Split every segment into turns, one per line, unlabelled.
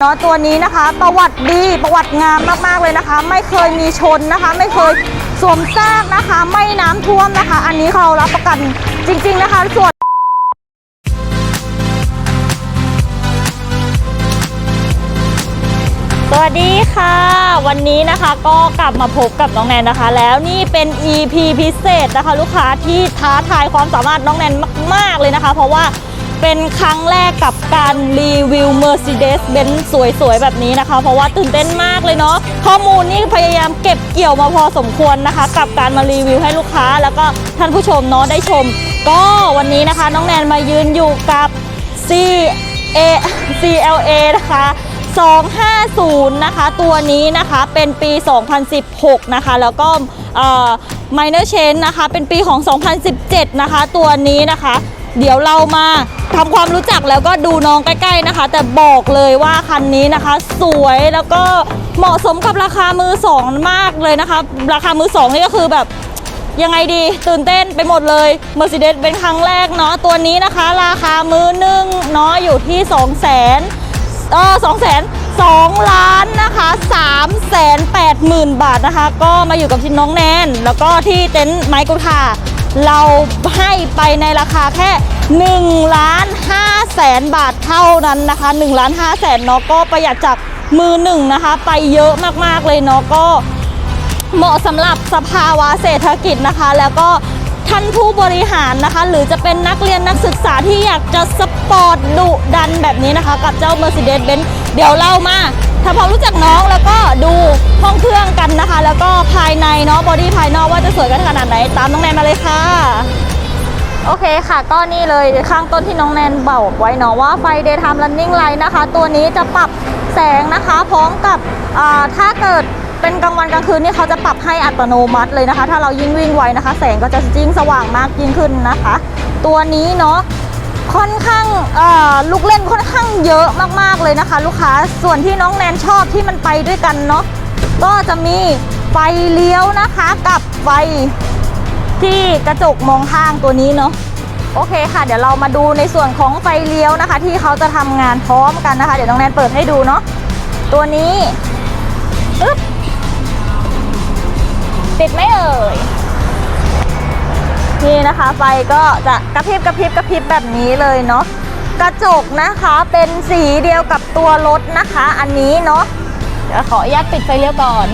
เนาะตัวนี้นะคะ ประวัติดีประวัติงามมากๆเลยนะคะ ไม่เคยมีชนนะคะ ไม่เคยสวมซากนะคะ ไม่น้ำท่วมนะคะ อันนี้เรารับประกันจริง ๆ นะคะส่วนสวัสดีค่ะ วันนี้นะคะก็กลับมาพบกับน้องแนนนะคะ แล้วนี่เป็น EP พิเศษนะคะ ลูกค้าที่ท้าทายความสามารถน้องแนนมาก ๆเลยนะคะ เพราะว่า เป็นครั้งแรกกับการรีวิว Mercedes-Benz สวยๆ แบบนี้นะคะ เพราะว่าตื่นเต้นมากเลยเนาะข้อมูลนี่พยายามเก็บเกี่ยวมาพอสมควรนะคะ กับการมารีวิวให้ลูกค้า แล้วก็ท่านผู้ชมเนาะได้ชม ก็วันนี้นะคะ น้องแนนมายืนอยู่กับ C A CLA นะคะ250 นะคะ ตัวนี้นะคะเป็นปี 2016 นะคะ แล้วก็เอ่อ minor change นะคะ เป็นปีของ 2017 นะคะ ตัวนี้นะคะ เดี๋ยวเรามาทำความรู้จักแล้วก็ดูน้องใกล้ ๆนะคะ แต่บอกเลยว่าคันนี้นะคะ สวยแล้วก็เหมาะสมกับราคามือสองมากเลยนะคะ ราคามือสองนี่ก็คือแบบยังไงดีตื่นเต้นไปหมดเลย Mercedes เป็นครั้งแรกเนาะตัวนี้นะคะ ราคามือหนึ่งเนาะอยู่ที่2 0 0 0 0 0เออ2 0 0 0 0 2ล้านนะคะ3 8 0 0 0 0 บาทนะคะ ก็มาอยู่กับที่น้องแนน แล้วก็ที่เต็นท์ไมค์กุทา เราให้ไปในราคาแค่1ล้าน5แสนบาทเท่านั้นนะคะ1ล้าน5แสนเนาะก็ประหยัดจากมือหนึ่งนะคะ ไปเยอะมากๆเลยเนาะก็เหมาะสำหรับสภาวะเศรษฐกิจนะคะ แล้วก็ท่านผู้บริหารนะคะ หรือจะเป็นนักเรียนนักศึกษาที่อยากจะสปอร์ตดุดันแบบนี้นะคะ กับเจ้า Mercedes-Benz เดี๋ยวเรามา ทำความรู้จักน้องแล้วก็ดูห้องเครื่องกันนะคะ แล้วก็ภายในเนาะบอดี้ภายนอกว่าจะสวยกันขนาดไหนตามน้องแนนมาเลยค่ะ โอเคค่ะก็นี่เลยข้างต้นที่น้องแนนบอกไว้เนาะว่าไฟ daytime running light นะคะ ตัวนี้จะปรับแสงนะคะ พร้อมกับถ้าเกิดเป็นกลางวันกลางคืนนี่เขาจะปรับให้อัตโนมัติเลยนะคะ ถ้าเรายิ่งวิ่งไวนะคะ แสงก็จะยิ่งสว่างมากยิ่งขึ้นนะคะ ตัวนี้เนาะ ค่อนข้างลูกเล่นค่อนข้างเยอะมากๆเลยนะคะ ลูกค้าส่วนที่น้องแนนชอบที่มันไปด้วยกันเนาะก็จะมีไฟเลี้ยวนะคะกับไฟที่กระจกมองข้างตัวนี้เนาะโอเคค่ะ เดี๋ยวเรามาดูในส่วนของไฟเลี้ยวนะคะ ที่เขาจะทำงานพร้อมกันนะคะ เดี๋ยวน้องแนนเปิดให้ดูเนาะตัวนี้อึ๊บติดไหมเอ่ย นี่นะคะ ไฟก็จะกระพริบกระพริบกระพริบแบบนี้เลยเนาะกระจกนะคะเป็นสีเดียวกับตัวรถนะคะ อันนี้เนาะเดี๋ยวขออนุญาตปิดไฟเลี้ยวก่อน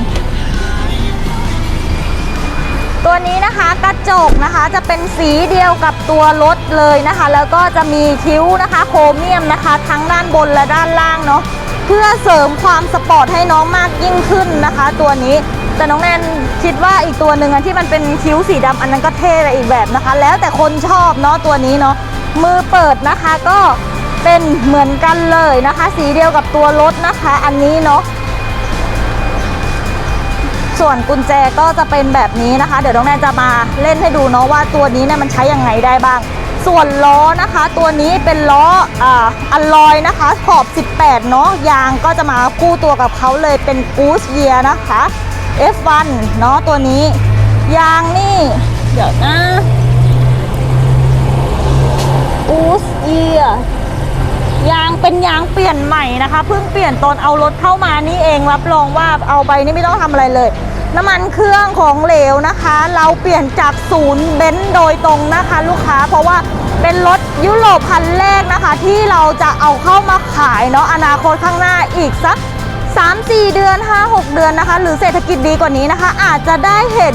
ตัวนี้นะคะกระจกนะคะจะเป็นสีเดียวกับตัวรถเลยนะคะ แล้วก็จะมีคิ้วนะคะ โครเมียมนะคะ ทั้งด้านบนและด้านล่างเนาะเพื่อเสริมความสปอร์ตให้น้องมากยิ่งขึ้นนะคะ ตัวนี้ แต่น้องแนนคิดว่าอีกตัวหนึ่งอะที่มันเป็นคิ้วสีดำอันนั้นก็เท่ไปอีกแบบนะคะ แล้วแต่คนชอบเนาะตัวนี้เนาะมือเปิดนะคะก็เป็นเหมือนกันเลยนะคะ สีเดียวกับตัวรถนะคะอันนี้เนาะส่วนกุญแจก็จะเป็นแบบนี้นะคะ เดี๋ยวน้องแนนจะมาเล่นให้ดูเนาะว่าตัวนี้เนี่ยมันใช้ยังไงได้บ้าง ส่วนล้อนะคะ ตัวนี้เป็นล้ออ่าอัลลอยนะคะขอบ 18 เนาะยางก็จะมาคู่ตัวกับเขาเลยเป็นกูสเยียนะคะ F1 เนาะตัวนี้ ยางนี่ เดี๋ยวนะกูสเยียยางเป็นยางเปลี่ยนใหม่นะคะ เพิ่งเปลี่ยนตอนเอารถเข้ามานี่เองรับรองว่าเอาไปนี่ไม่ต้องทำอะไรเลย น้ำมันเครื่องของเหลวนะคะ เราเปลี่ยนจากศูนย์เบนซ์โดยตรงนะคะ ลูกค้าเพราะว่าเป็นรถยุโรปคันแรกนะคะ ที่เราจะเอาเข้ามาขายเนาะอนาคตข้างหน้าอีกสัก 3-4 เดือน 5-6 เดือนนะคะ หรือเศรษฐกิจดีกว่านี้นะคะ อาจจะได้เห็น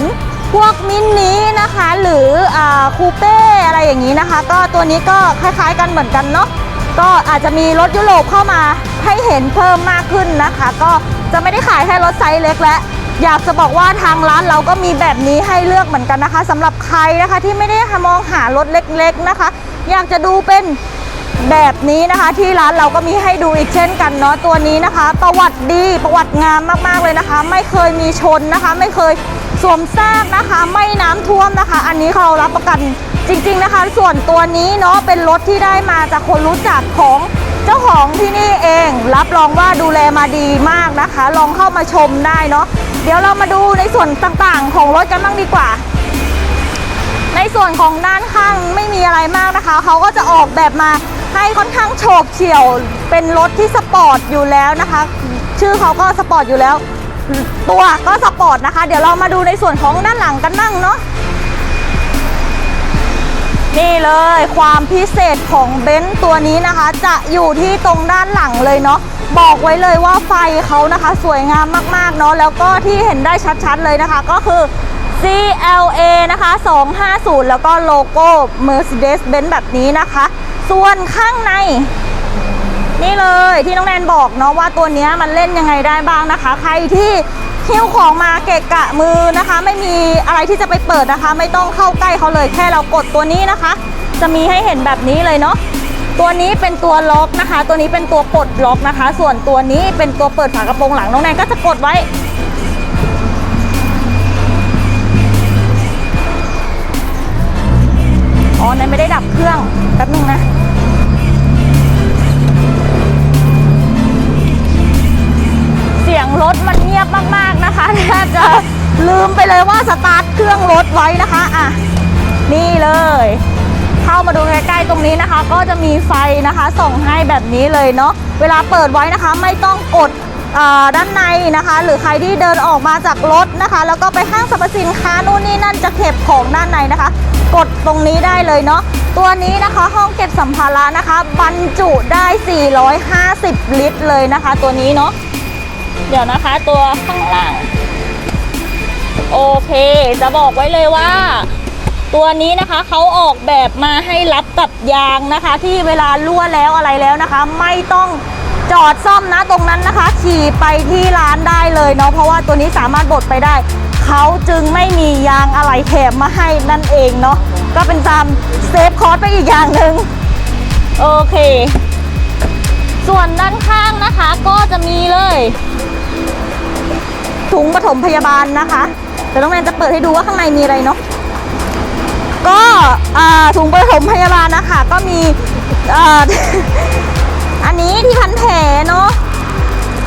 พวกมินินะคะ หรืออคูเป้อะไรอย่างนี้นะคะ ก็ตัวนี้ก็คล้ายๆกันเหมือนกันเนาะก็อาจจะมีรถยุโรปเข้ามาให้เห็นเพิ่มมากขึ้นนะคะ ก็จะไม่ได้ขายแค่รถไซส์เล็กแล้วอยากจะบอกว่าทางร้านเราก็มีแบบนี้ให้เลือกเหมือนกันนะคะสำหรับใครนะคะที่ไม่ได้มองหารถเล็กๆนะคะ อยากจะดูเป็น แบบนี้นะคะ ที่ร้านเราก็มีให้ดูอีกเช่นกันเนาะตัวนี้นะคะ ประวัติดีประวัติงามมากๆเลยนะคะ ไม่เคยมีชนนะคะ ไม่เคยสวมซากนะคะ ไม่น้ำท่วมนะคะ อันนี้เรารับประกันจริง ๆนะคะ ส่วนตัวนี้เนาะเป็นรถที่ได้มาจากคนรู้จักของเจ้าของที่นี่เอง รับรองว่าดูแลมาดีมากนะคะ ลองเข้ามาชมได้เนาะเดี๋ยวเรามาดูในส่วนต่างๆ ของรถกันบ้างดีกว่า ในส่วนของด้านข้างไม่มีอะไรมากนะคะเขาก็จะออกแบบมา ให้ค่อนข้างโฉบเฉี่ยว เป็นรถที่สปอร์ตอยู่แล้วนะคะ ชื่อเขาก็สปอร์ตอยู่แล้ว ตัวก็สปอร์ตนะคะ เดี๋ยวเรามาดูในส่วนของด้านหลังกันนั่งเนาะนี่เลยความพิเศษของเบนซ์ตัวนี้นะคะ จะอยู่ที่ตรงด้านหลังเลยเนาะบอกไว้เลยว่าไฟเขานะคะ สวยงามมากๆเนาะแล้วก็ที่เห็นได้ชัดๆเลยนะคะ ก็คือ CLA นะคะ 250 แล้วก็โลโก้ Mercedes-Benz แบบนี้นะคะ ส่วนข้างใน นี่เลยที่น้องแนนบอกเนาะว่าตัวนี้มันเล่นยังไงได้บ้างนะคะ ใครที่หิ้วของมาเกะกะมือนะคะ ไม่มีอะไรที่จะไปเปิดนะคะ ไม่ต้องเข้าใกล้เขาเลยแค่เรากดตัวนี้นะคะ จะมีให้เห็นแบบนี้เลยเนาะตัวนี้เป็นตัวล็อกนะคะ ตัวนี้เป็นตัวปลดล็อกนะคะ ส่วนตัวนี้เป็นตัวเปิดฝากระโปรงหลังน้องแนนก็จะกดไว้ อ๋อแนนไม่ได้ดับเครื่องแป๊บนึงนะ เลยว่าสตาร์ทเครื่องรถไว้นะคะอะนี่เลย เข้ามาดูใกล้ๆตรงนี้นะคะ ก็จะมีไฟนะคะ ส่องให้แบบนี้เลยเนาะเวลาเปิดไว้นะคะไม่ต้องกดด้านในนะคะ หรือใครที่เดินออกมาจากรถนะคะ แล้วก็ไปห้างสรรพสินค้านู่นนี่นั่นจะเก็บของด้านในนะคะ กดตรงนี้ได้เลยเนาะตัวนี้นะคะห้องเก็บสัมภาระนะคะ บรรจุได้ 450 ลิตรเลยนะคะ ตัวนี้เนาะเดี๋ยวนะคะตัวข้างล่าง โอเค จะบอกไว้เลยว่า ตัวนี้นะคะเขาออกแบบมาให้รับกับยางนะคะ ที่เวลารั่วแล้วอะไรแล้วนะคะ ไม่ต้องจอดซ่อมนะตรงนั้นนะคะ ขี่ไปที่ร้านได้เลยเนาะเพราะว่าตัวนี้สามารถบดไปได้เขาจึงไม่มียางอะไรแถมมาให้นั่นเองเนาะก็เป็นตามเซฟคอร์สไปอีกอย่างหนึ่งโอเค ส่วนด้านข้างนะคะก็จะมีเลยถุงปฐมพยาบาลนะคะ เดี๋ยวน้องแนนจะเปิดให้ดูว่าข้างในมีอะไรเนาะก็ถุงปฐมพยาบาลนะคะ ก็มีอันนี้ที่พันแผลเนาะ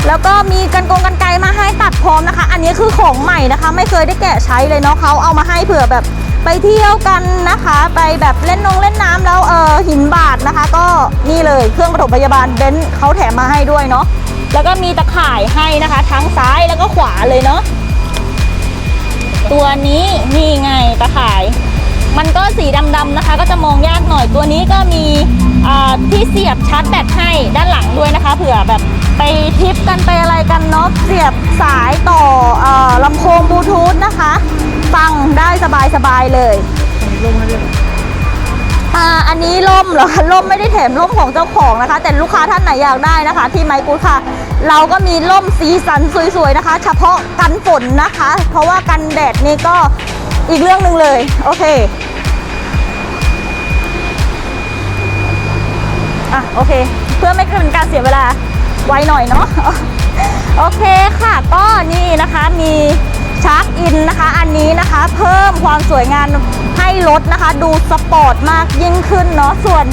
แล้วก็มีกันกงกันไกมาให้ตัดพร้อมนะคะ อันนี้คือของใหม่นะคะ ไม่เคยได้แกะใช้เลยเนาะเขาเอามาให้เผื่อแบบไปเที่ยวกันนะคะ ไปแบบเล่นนงเล่นน้ำแล้วเออหินบาดนะคะ ก็นี่เลยเครื่องปฐมพยาบาลเบนซ์เขาแถมมาให้ด้วยเนาะแล้วก็มีตะข่ายให้นะคะ ทั้งซ้ายแล้วก็ขวาเลยเนาะ ตัวนี้นี่ไงตะข่าย มันก็สีดำๆนะคะ ก็จะมองยากหน่อยตัวนี้ก็มีที่เสียบชาร์จแบตให้ด้านหลังด้วยนะคะ เผื่อแบบไปทริปกันไปอะไรกันเนาะเสียบสายต่ออลำโพงบลูทูธนะคะ ฟังได้สบายๆเลย อ่าอันนี้ล่มเหรอคะล่มไม่ได้แถมล่มของเจ้าของนะคะ แต่ลูกค้าท่านไหนอยากได้นะคะ ที่ไมค์กูดค่ะ เราก็มีล่มสีสันสวยๆนะคะ เฉพาะกันฝนนะคะ เพราะว่ากันแดดนี่ก็อีกเรื่องหนึ่งเลย โอเคอะโอเค เพื่อไม่เป็นการเสียเวลาไวหน่อยเนาะโอเคค่ะ ก็นี่นะคะมี ชาร์กอินนะคะ อันนี้นะคะเพิ่มความสวยงามให้รถนะคะ ดูสปอร์ตมากยิ่งขึ้นเนาะส่วน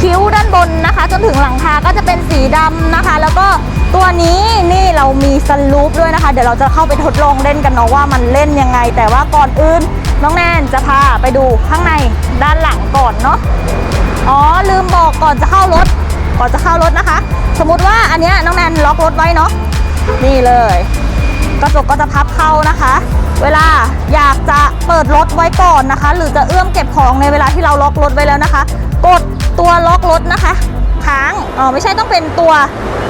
คิ้วด้านบนนะคะ จนถึงหลังคาก็จะเป็นสีดำนะคะ แล้วก็ตัวนี้นี่เรามีสลูปด้วยนะคะ เดี๋ยวเราจะเข้าไปทดลองเล่นกันเนาะว่ามันเล่นยังไง แต่ว่าก่อนอื่นน้องแนนจะพาไปดูข้างในด้านหลังก่อนเนาะอ๋อลืมบอกก่อนจะเข้ารถ ก่อนจะเข้ารถนะคะ สมมติว่าอันเนี้ยน้องแนนล็อกรถไว้เนาะนี่เลย กระจกก็จะพับเข้านะคะ เวลาอยากจะเปิดรถไว้ก่อนนะคะ หรือจะเอื้อมเก็บของในเวลาที่เราล็อกรถไว้แล้วนะคะ กดตัวล็อกรถนะคะค้างอ๋อไม่ใช่ต้องเป็นตัว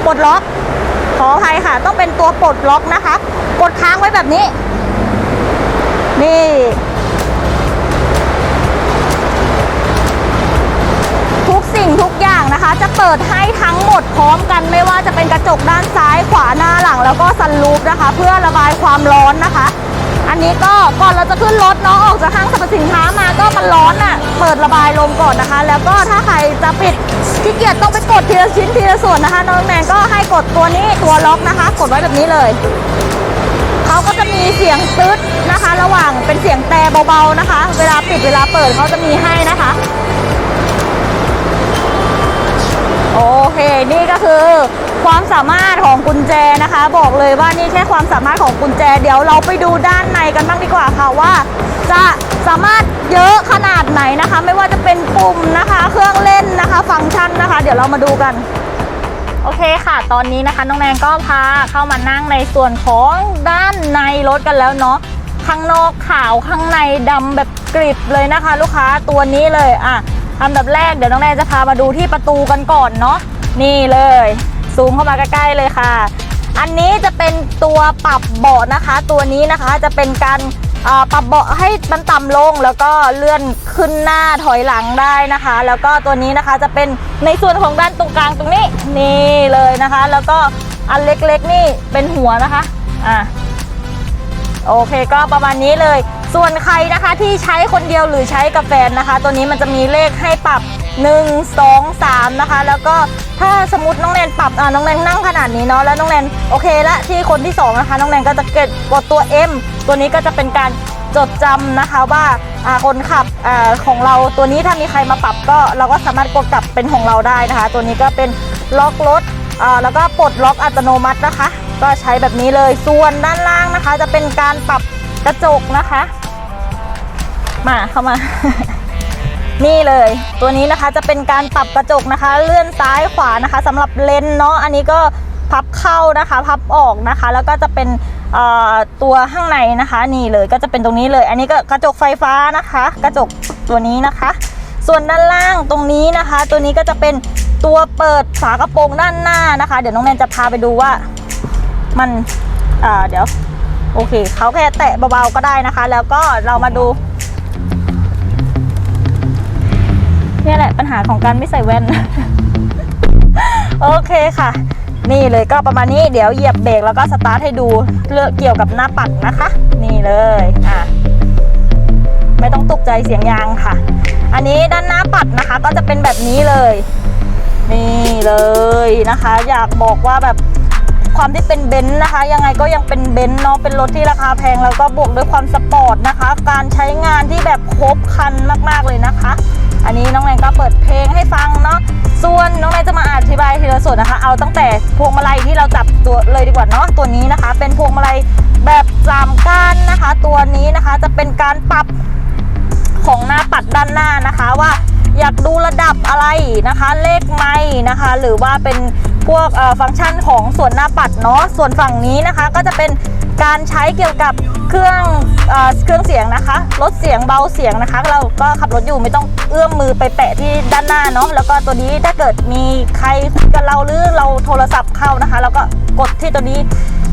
ปลดล็อกขออภัยค่ะ ต้องเป็นตัวปลดล็อกนะคะ กดค้างไว้แบบนี้ นี่ นะคะ จะเปิดให้ทั้งหมดพร้อมกันไม่ว่าจะเป็นกระจกด้านซ้ายขวาหน้าหลัง แล้วก็ซันรูฟนะคะ เพื่อระบายความร้อนนะคะ อันนี้ก็ก่อนเราจะขึ้นรถเนาะออกจากห้างสรรพสินค้ามาก็มันร้อนอะ่ะเปิดระบายลมก่อนนะคะ แล้วก็ถ้าใครจะปิดขี้เกียจต้องไปกดทีละชิ้นทีละส่วนนะคะ น้องแนนก็ให้กดตัวนี้ตัวล็อกนะคะ กดไว้แบบนี้เลยเขาก็จะมีเสียงตึ๊ดนะคะ ระหว่างเป็นเสียงแต่เบาๆนะคะ เวลาปิดเวลาเปิดเขาจะมีให้นะคะ คือ ความสามารถของกุญแจนะคะ บอกเลยว่านี่แค่ความสามารถของกุญแจ เดี๋ยวเราไปดูด้านในกันบ้างดีกว่าค่ะว่า จะสามารถเยอะขนาดไหนนะคะ ไม่ว่าจะเป็นปุ่มนะคะ เครื่องเล่นนะคะ ฟังก์ชันนะคะ เดี๋ยวเรามาดูกันโอเคค่ะ ตอนนี้นะคะน้องแนนก็พาเข้ามานั่งในส่วนของด้านในรถกันแล้วเนาะ ข้างนอกขาวข้างในดำแบบกริบเลยนะคะ ลูกค้าตัวนี้เลยอะอันดับแรกเดี๋ยวน้องแนนจะพามาดูที่ประตูกันก่อนเนาะ นี่เลยซูมเข้ามาใกล้ๆเลยค่ะ อันนี้จะเป็นตัวปรับเบาะนะคะ ตัวนี้นะคะจะเป็นการปรับเบาะให้มันต่ำลงแล้วก็เลื่อนขึ้นหน้าถอยหลังได้นะคะ แล้วก็ตัวนี้นะคะจะเป็นในส่วนของด้านตรงกลางตรงนี้นี่เลยนะคะ แล้วก็อันเล็กๆนี่เป็นหัวนะคะอะโอเคก็ประมาณนี้เลย ส่วนใครนะคะที่ใช้คนเดียวหรือใช้กับแฟนนะคะ ตัวนี้มันจะมีเลขให้ปรับ 1 2 3 นะคะ แล้วก็ถ้าสมมติน้องแนนปรับอ่าน้องแนนนั่งขนาดนี้เนาะแล้วน้องแนนโอเคละที่คนที่ 2 นะคะ น้องแนนก็จะเกิดกดตัว M ตัวนี้ก็จะเป็นการจดจำนะคะว่าคนขับอของเราตัวนี้ถ้ามีใครมาปรับก็เราก็สามารถกดกลับเป็นของเราได้นะคะ ตัวนี้ก็เป็นล็อกรถแล้วก็ปลดล็อกอัตโนมัตินะคะ ก็ใช้แบบนี้เลยส่วนด้านล่างนะคะ จะเป็นการปรับกระจกนะคะ มาเข้ามา นี่เลย ตัวนี้นะคะจะเป็นการปรับกระจกนะคะ เลื่อนซ้ายขวานะคะสำหรับเลนเนาะอันนี้ก็พับเข้านะคะ พับออกนะคะ แล้วก็จะเป็นตัวข้างในนะคะ นี่เลยก็จะเป็นตรงนี้เลย อันนี้ก็กระจกไฟฟ้านะคะ กระจกตัวนี้นะคะ ส่วนด้านล่างตรงนี้นะคะ ตัวนี้ก็จะเป็นตัวเปิดฝากระโปรงด้านหน้านะคะ เดี๋ยวน้องแนนจะพาไปดูว่ามันเดี๋ยวโอเคเขาแค่แตะเบาๆก็ได้นะคะ แล้วก็เรามาดู นี่แหละปัญหาของการไม่ใส่แว่น โอเคค่ะ นี่เลยก็ประมาณนี้เดี๋ยวเหยียบเบรกแล้วก็สตาร์ทให้ดูเรื่องเกี่ยวกับหน้าปัดนะคะ นี่เลยอะไม่ต้องตกใจเสียงยางค่ะ อันนี้ด้านหน้าปัดนะคะ ก็จะเป็นแบบนี้เลย นี่เลยนะคะ อยากบอกว่าแบบความที่เป็นเบนซ์นะคะ ยังไงก็ยังเป็นเบนซ์เนาะเป็นรถที่ราคาแพงแล้วก็บวกด้วยความสปอร์ตนะคะ การใช้งานที่แบบครบครันมากๆเลยนะคะ อันนี้น้องแนนก็เปิดเพลงให้ฟังเนาะส่วนน้องแนนจะมาอธิบายทีละส่วนนะคะ เอาตั้งแต่พวงมาลัยที่เราจับตัวเลยดีกว่าเนาะตัวนี้นะคะ เป็นพวงมาลัยแบบสามก้านนะคะ ตัวนี้นะคะจะเป็นการปรับของหน้าปัดด้านหน้านะคะว่าอยากดูระดับอะไรนะคะ เลขไม้นะคะ หรือว่าเป็นพวกเอ่อฟังก์ชันของส่วนหน้าปัดเนาะส่วนฝั่งนี้นะคะ ก็จะเป็นการใช้เกี่ยวกับเครื่อง เเครื่องเสียงนะคะลดเสียงเบาเสียงนะคะ เราก็ขับรถอยู่ไม่ต้องเอื้อมมือไปแปะที่ด้านหน้าเนาะแล้วก็ตัวนี้ถ้าเกิดมีใครคุยกับเราหรือเราโทรศัพท์เข้านะคะแล้วก็กดที่ตัวนี้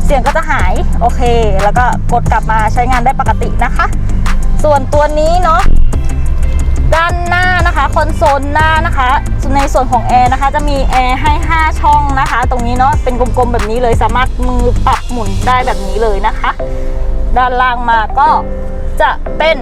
เสียงก็จะหายโอเค แล้วก็กดกลับมาใช้งานได้ปกตินะคะ ส่วนตัวนี้เนาะด้านหน้านะคะคอนโซลหน้านะคะในส่วนของแอร์นะคะ จะมีแอร์ให้ 5 ช่องนะคะ ตรงนี้เนาะเป็นกลมๆแบบนี้เลยสามารถมือปรับหมุนได้แบบนี้เลยนะคะ ด้านล่างมาก็จะเป็น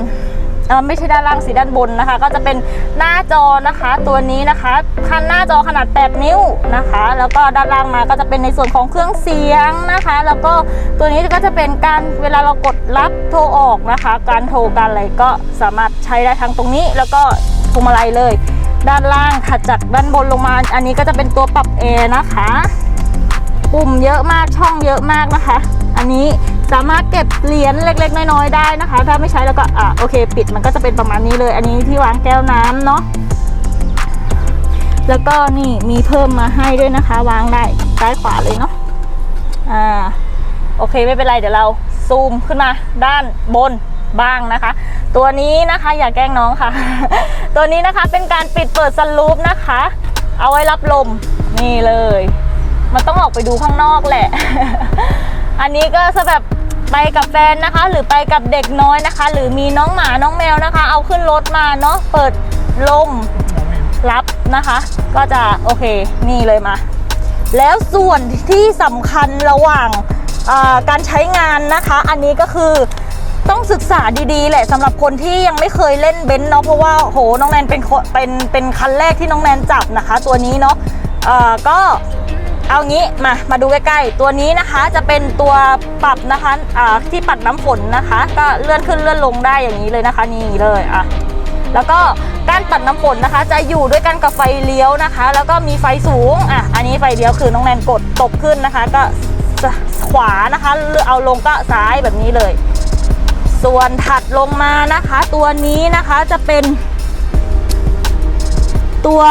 ไม่ใช่ด้านล่างสีด้านบนนะคะ ก็จะเป็นหน้าจอนะคะตัวนี้นะคะคันหน้าจอขนาด 8 นิ้วนะคะ แล้วก็ด้านล่างมาก็จะเป็นในส่วนของเครื่องเสียงนะคะ แล้วก็ตัวนี้ก็จะเป็นการเวลาเรากดรับโทรออกนะคะ การโทรการอะไรก็สามารถใช้ได้ทั้งตรงนี้ แล้วก็พวงมาลัยเลย ด้านล่างถัดจากด้านบนลงมา อันนี้ก็จะเป็นตัวปรับแอร์นะคะ ปุ่มเยอะมากช่องเยอะมากนะคะ อันนี้สามารถเก็บเหรียญเล็ก ๆ น้อยๆได้นะคะ ถ้าไม่ใช้แล้วก็อะโอเค ปิดมันก็จะเป็นประมาณนี้เลย อันนี้ที่วางแก้วน้ำเนาะแล้วก็นี่มีเพิ่มมาให้ด้วยนะคะ วางได้ซ้ายขวาเลยเนาะอ่าโอเคไม่เป็นไรเดี๋ยวเราซูมขึ้นมาด้านบนบ้างนะคะ ตัวนี้นะคะอย่าแกล้งน้องค่ะ ตัวนี้นะคะเป็นการปิดเปิดสลูปนะคะ เอาไว้รับลมนี่เลย มันต้องออกไปดูข้างนอกแหละ อันนี้ก็จะแบบไปกับแฟนนะคะ หรือไปกับเด็กน้อยนะคะ หรือมีน้องหมาน้องแมวนะคะ เอาขึ้นรถมาเนาะเปิดลมรับนะคะ ก็จะโอเคนี่เลยมา แล้วส่วนที่สำคัญระหว่างการใช้งานนะคะ อันนี้ก็คือต้องศึกษาดีๆ แหละสำหรับคนที่ยังไม่เคยเล่นเบนซ์เนาะเพราะว่าโหน้องแนนเป็นเป็นเป็นคันแรกที่น้องแนนจับนะคะ ตัวนี้เนาะก็ เอางี้มามาดูใกล้ๆตัวนี้นะคะจะเป็นตัวปรับนะคะอ่าที่ปัดน้ำฝนนะคะ ก็เลื่อนขึ้นเลื่อนลงได้อย่างนี้เลยนะคะ นี่เลยอะแล้วก็ก้านปัดน้ำฝนนะคะ จะอยู่ด้วยกันกับไฟเลี้ยวนะคะ แล้วก็มีไฟสูงอะอันนี้ไฟเลี้ยวคือน้องแนนกดตบขึ้นนะคะ ก็ขวานะคะหรือเอาลงก็ซ้ายแบบนี้เลย ส่วนถัดลงมานะคะ ตัวนี้นะคะจะเป็น ตัว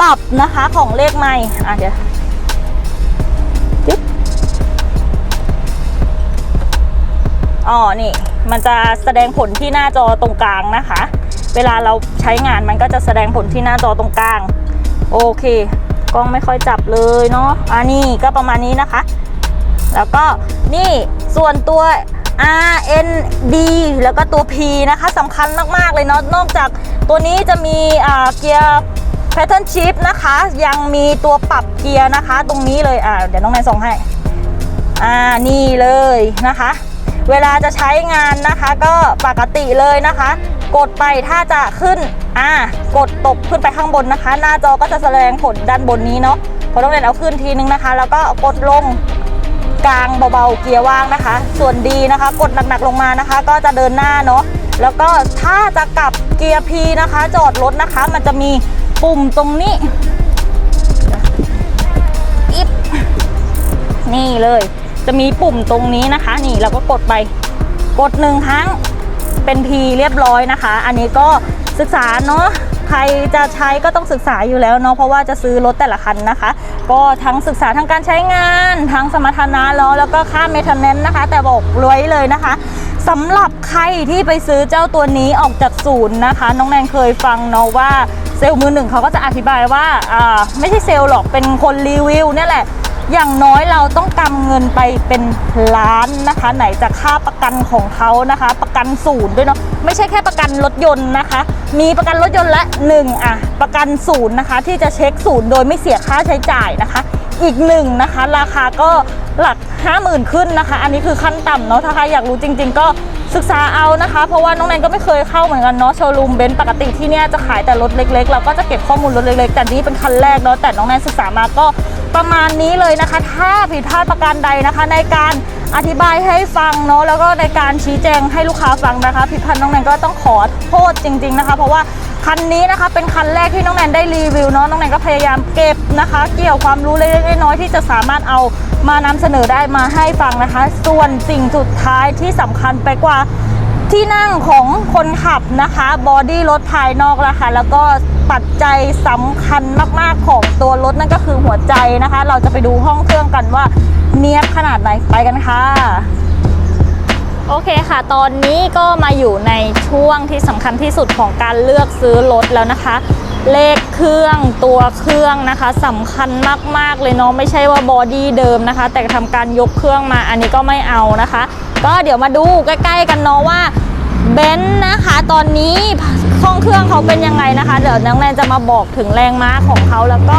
ปรับนะคะของเลขไม่อะเดี๋ยว อ๋อนี่มันจะแสดงผลที่หน้าจอตรงกลางนะคะ เวลาเราใช้งานมันก็จะแสดงผลที่หน้าจอตรงกลาง โอเคกล้องไม่ค่อยจับเลยเนาะอันนี้ก็ประมาณนี้นะคะ แล้วก็นี่ส่วนตัว R N D แล้วก็ตัว P นะคะสำคัญมาก ๆ เลยเนาะนอกจากตัวนี้จะมีเกียร์ Pattern Shift นะคะ ยังมีตัวปรับเกียร์นะคะ ตรงนี้เลยอ่าเดี๋ยวน้องนายส่งให้ อ่านี่เลยนะคะ เวลาจะใช้งานนะคะก็ปกติเลยนะคะ กดไปถ้าจะขึ้นอ่ากดตบขึ้นไปข้างบนนะคะ หน้าจอก็จะแสดงผลด้านบนนี้เนาะพอต้องเรียนเอาขึ้นทีนึงนะคะ แล้วก็กดลงกลางเบาๆเกียร์ว่างนะคะ ส่วนดีนะคะ กดหนักๆลงมานะคะ ก็จะเดินหน้าเนาะแล้วก็ถ้าจะกลับเกียร์ P นะคะ จอดรถนะคะ มันจะมีปุ่มตรงนี้อิบนี่เลย จะมีปุ่มตรงนี้นะคะ นี่เราก็กดไปกดหนึ่งครั้งเป็น P เรียบร้อยนะคะ อันนี้ก็ศึกษาเนาะใครจะใช้ก็ต้องศึกษาอยู่แล้วเนาะเพราะว่าจะซื้อรถแต่ละคันนะคะ ก็ทั้งศึกษาทั้งการใช้งาน ทั้งสมรรถนะล้อแล้วก็ค่าเมทเนนนะคะ แต่บอกรวยเลยนะคะสำหรับใครที่ไปซื้อเจ้าตัวนี้ออกจากศูนย์นะคะ น้องแนนเคยฟังเนาะว่าเซลล์มือหนึ่งเขาก็จะอธิบายว่าอ่าไม่ใช่เซลล์หรอกเป็นคนรีวิวเนี่ยแหละ อย่างน้อยเราต้องกำเงินไปเป็นล้านนะคะ ไหนจะค่าประกันของเขานะคะ ประกันศูนย์ด้วยเนาะไม่ใช่แค่ประกันรถยนต์นะคะ มีประกันรถยนต์ละหนึ่งอะประกันศูนย์นะคะ ที่จะเช็คศูนย์โดยไม่เสียค่าใช้จ่ายนะคะ อีกหนึ่งนะคะ ราคาก็หลัก 50,000 ขึ้นนะคะ อันนี้คือขั้นต่ำเนาะถ้าใครอยากรู้จริง ๆ ก็ศึกษาเอานะคะ เพราะว่าน้องแนนก็ไม่เคยเข้าเหมือนกันเนาะโชว์รูมเบนซ์ปกติที่เนี่ยจะขายแต่รถเล็ก ๆ เราก็จะเก็บข้อมูลรถเล็กๆ แต่นี่เป็นคันแรกเนาะแต่น้องแนนศึกษามาก็ประมาณนี้เลยนะคะ ถ้าผิดพลาดประการใดนะคะ ในการอธิบายให้ฟังเนาะแล้วก็ในการชี้แจงให้ลูกค้าฟังนะคะผิดพลาดน้องแนนก็ต้องขอโทษจริง ๆนะคะ เพราะว่า คันนี้นะคะเป็นคันแรกที่น้องแนนได้รีวิวเนาะน้องแนนก็พยายามเก็บนะคะ เกี่ยวความรู้เล็กๆน้อยๆที่จะสามารถเอามานำเสนอได้มาให้ฟังนะคะ ส่วนสิ่งสุดท้ายที่สำคัญไปกว่าที่นั่งของคนขับนะคะบอดี้รถภายนอกละค่ะแล้วก็ปัจจัยสำคัญมาก ๆ ของตัวรถนั่นก็คือหัวใจนะคะ เราจะไปดูห้องเครื่องกันว่าเนียบขนาดไหนไปกันค่ะ โอเคค่ะ ตอนนี้ก็มาอยู่ในช่วงที่สำคัญที่สุดของการเลือกซื้อรถแล้วนะคะ เลขเครื่องตัวเครื่องนะคะสำคัญมากๆเลยเนาะไม่ใช่ว่าบอดี้เดิมนะคะ แต่ทำการยกเครื่องมาอันนี้ก็ไม่เอานะคะ ก็เดี๋ยวมาดูใกล้ ๆ กันเนาะว่าเบนซ์นะคะตอนนี้ห้องเครื่องเขาเป็นยังไงนะคะ เดี๋ยวน้องแนนจะมาบอกถึงแรงม้าของเขาแล้วก็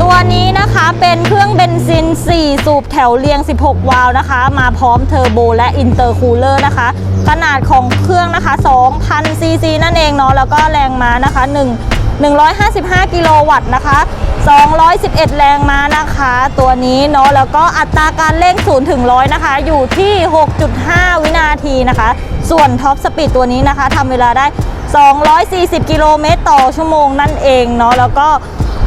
ตัวนี้นะคะเป็นเครื่องเบนซิน 4 สูบแถวเรียง 16 วาล์วนะคะ มาพร้อมเทอร์โบและอินเตอร์คูลเลอร์นะคะ ขนาดของเครื่องนะคะ2,000ซีซีนั่นเองเนาะแล้วก็แรงม้านะคะ1 155 กิโลวัตต์นะคะ 211 แรงม้านะคะ ตัวนี้เนาะแล้วก็อัตราการเร่ง0ถึง100 นะคะ อยู่ที่ 6.5 วินาทีนะคะ ส่วนท็อปสปีดตัวนี้นะคะทำเวลาได้ 240 กิโลเมตรต่อชั่วโมงนั่นเองเนาะแล้วก็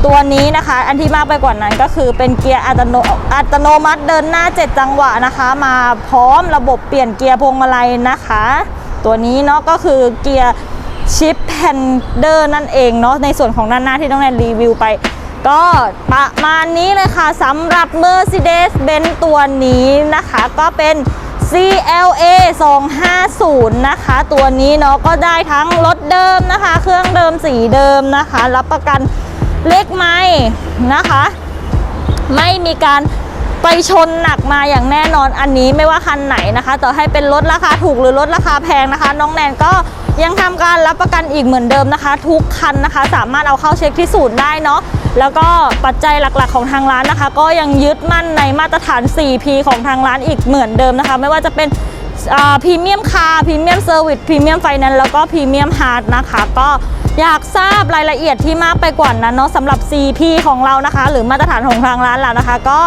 ตัวนี้นะคะ อันที่มากไปกว่านั้นก็คือเป็นเกียร์อัตโนอัตโนมัติเดินหน้า 7 จังหวะนะคะ มาพร้อมระบบเปลี่ยนเกียร์พวงมาลัยนะคะ ตัวนี้เนาะก็คือเกียร์ชิปแพนเดอร์นั่นเองเนาะในส่วนของด้านหน้าที่ต้องแนนรีวิวไปก็ประมาณนี้เลยค่ะสำหรับ Mercedes-Benz ตัวนี้นะคะ ก็เป็น CLA 250 นะคะ ตัวนี้เนาะก็ได้ทั้งรถเดิมนะคะ เครื่องเดิมสีเดิมนะคะ รับประกัน เลขไม้นะคะ ไม่มีการไปชนหนักมาอย่างแน่นอนอันนี้ไม่ว่าคันไหนนะคะ ต่อให้เป็นรถราคาถูกหรือรถราคาแพงนะคะ น้องแนนก็ยังทำการรับประกันอีกเหมือนเดิมนะคะ ทุกคันนะคะ สามารถเอาเข้าเช็คที่ศูนย์ได้เนาะแล้วก็ปัจจัยหลักๆของทางร้านนะคะ ก็ยังยึดมั่นในมาตรฐาน 4P ของทางร้านอีกเหมือนเดิมนะคะ ไม่ว่าจะเป็นพรีเมียมคาร์พรีเมียมเซอร์วิสพรีเมียมไฟแนนซ์แล้วก็พรีเมียมฮาร์ดนะคะก็ อยากทราบรายละเอียดที่มากไปกว่านั้นเนาะสำหรับ CP ของเรานะคะ หรือมาตรฐานของทางร้านเรานะคะ ก็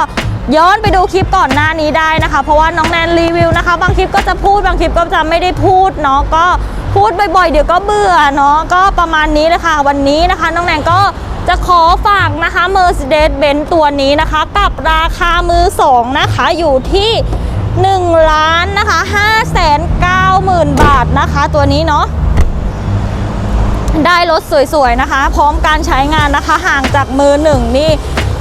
ย้อนไปดูคลิปก่อนหน้านี้ได้นะคะ เพราะว่าน้องแนนรีวิวนะคะ บางคลิปก็จะพูดบางคลิปก็จะไม่ได้พูดเนาะก็พูดบ่อยๆ เดี๋ยวก็เบื่อเนาะก็ประมาณนี้เลยค่ะวันนี้นะคะ น้องแนนก็จะขอฝากนะคะ Mercedes-Benz ตัวนี้นะคะ กับราคามือสองนะคะอยู่ที่1ล้านนะคะ5 9 0 0 0 0 บาทนะคะ ตัวนี้เนาะ ได้รถสวยๆนะคะ พร้อมการใช้งานนะคะ ห่างจากมือหนึ่งนี่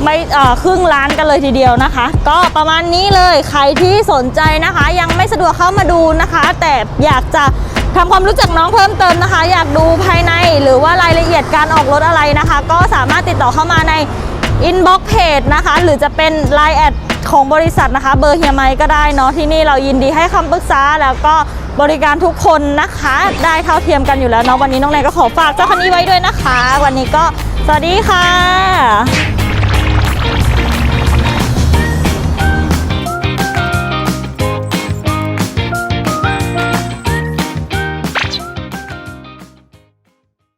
ไม่เอ่อครึ่งล้านกันเลยทีเดียวนะคะ ก็ประมาณนี้เลยใครที่สนใจนะคะ ยังไม่สะดวกเข้ามาดูนะคะ แต่อยากจะทำความรู้จักน้องเพิ่มเติมนะคะ อยากดูภายในหรือว่ารายละเอียดการออกรถอะไรนะคะ ก็สามารถติดต่อเข้ามาใน inbox page นะคะ หรือจะเป็น line แอด ของบริษัทนะคะ เบอร์เฮียไมก็ได้เนาะที่นี่เรายินดีให้คำปรึกษาแล้วก็บริการทุกคนนะคะ ได้เท่าเทียมกันอยู่แล้วเนาะวันนี้น้องแนนก็ขอฝากเจ้าคันนี้ไว้ด้วยนะคะ วันนี้ก็สวัสดีค่ะ